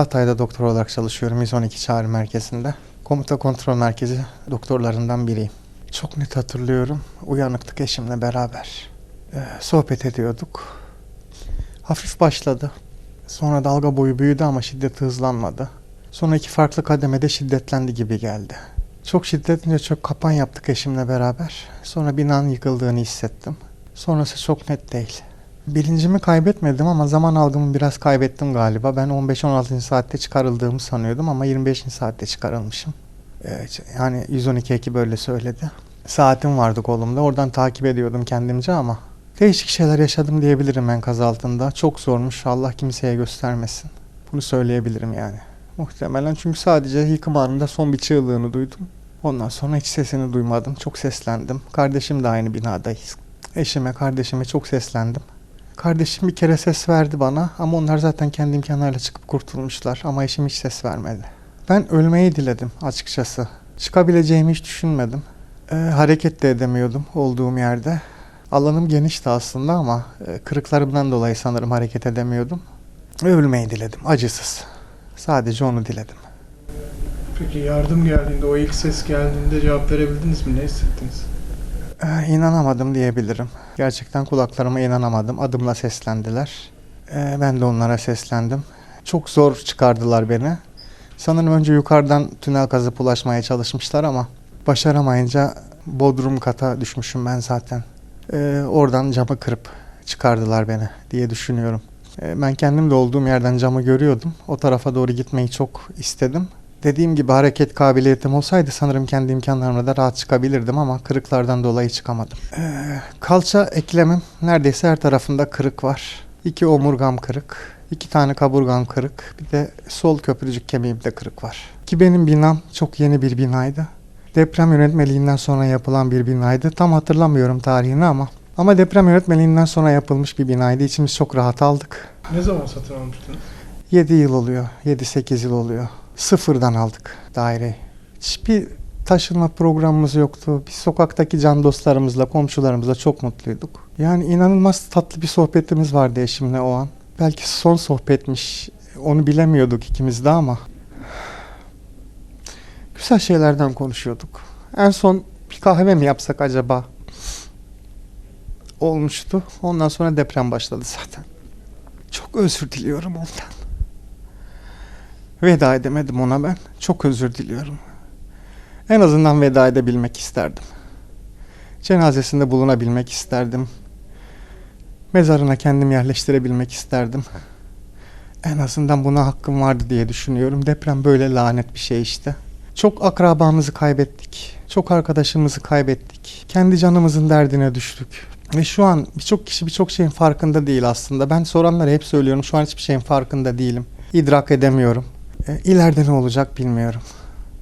Hatay'da doktor olarak çalışıyorum 112 çağrı merkezinde. Komuta kontrol merkezi doktorlarından biriyim. Çok net hatırlıyorum. Uyanıktık eşimle beraber. Ee, sohbet ediyorduk. Hafif başladı. Sonra dalga boyu büyüdü ama şiddeti hızlanmadı. Sonra iki farklı kademede şiddetlendi gibi geldi. Çok şiddetlince çok kapan yaptık eşimle beraber. Sonra binanın yıkıldığını hissettim. Sonrası çok net değil. Bilincimi kaybetmedim ama zaman algımı biraz kaybettim galiba. Ben 15-16. saatte çıkarıldığımı sanıyordum ama 25. saatte çıkarılmışım. Evet, yani 112 ekip böyle söyledi. Saatim vardı kolumda. Oradan takip ediyordum kendimce ama değişik şeyler yaşadım diyebilirim enkaz altında. Çok zormuş. Allah kimseye göstermesin. Bunu söyleyebilirim yani. Muhtemelen çünkü sadece yıkım anında son bir çığlığını duydum. Ondan sonra hiç sesini duymadım. Çok seslendim. Kardeşim de aynı binadayız. Eşime, kardeşime çok seslendim. Kardeşim bir kere ses verdi bana ama onlar zaten kendi imkanlarıyla çıkıp kurtulmuşlar ama eşim hiç ses vermedi. Ben ölmeyi diledim açıkçası. Çıkabileceğimi hiç düşünmedim. Ee, hareket de edemiyordum olduğum yerde. Alanım genişti aslında ama e, kırıklarımdan dolayı sanırım hareket edemiyordum. Ölmeyi diledim acısız. Sadece onu diledim. Peki yardım geldiğinde, o ilk ses geldiğinde cevap verebildiniz mi? Ne hissettiniz? Ee, inanamadım diyebilirim. Gerçekten kulaklarıma inanamadım. Adımla seslendiler. Ee, ben de onlara seslendim. Çok zor çıkardılar beni. Sanırım önce yukarıdan tünel kazıp ulaşmaya çalışmışlar ama başaramayınca bodrum kata düşmüşüm ben zaten. Ee, oradan camı kırıp çıkardılar beni diye düşünüyorum. Ben kendim de olduğum yerden camı görüyordum. O tarafa doğru gitmeyi çok istedim. Dediğim gibi hareket kabiliyetim olsaydı sanırım kendi imkanlarımla da rahat çıkabilirdim ama kırıklardan dolayı çıkamadım. Ee, kalça eklemim neredeyse her tarafında kırık var. İki omurgam kırık, iki tane kaburgam kırık, bir de sol köprücük kemiğimde kırık var. Ki benim binam çok yeni bir binaydı. Deprem yönetmeliğinden sonra yapılan bir binaydı. Tam hatırlamıyorum tarihini ama. Ama deprem yönetmeliğinden sonra yapılmış bir binaydı. İçimiz çok rahat aldık. Ne zaman satın almıştınız? 7 yıl oluyor. 7-8 yıl oluyor. Sıfırdan aldık daireyi. Hiçbir taşınma programımız yoktu. Biz sokaktaki can dostlarımızla, komşularımızla çok mutluyduk. Yani inanılmaz tatlı bir sohbetimiz vardı eşimle o an. Belki son sohbetmiş. Onu bilemiyorduk ikimiz de ama. Güzel şeylerden konuşuyorduk. En son bir kahve mi yapsak acaba? Olmuştu. Ondan sonra deprem başladı zaten. Çok özür diliyorum ondan. Veda edemedim ona ben. Çok özür diliyorum. En azından veda edebilmek isterdim. Cenazesinde bulunabilmek isterdim. Mezarına kendim yerleştirebilmek isterdim. En azından buna hakkım vardı diye düşünüyorum. Deprem böyle lanet bir şey işte. Çok akrabamızı kaybettik. Çok arkadaşımızı kaybettik. Kendi canımızın derdine düştük. Ve şu an birçok kişi birçok şeyin farkında değil aslında. Ben soranlara hep söylüyorum. Şu an hiçbir şeyin farkında değilim. İdrak edemiyorum. E, ileride ne olacak bilmiyorum.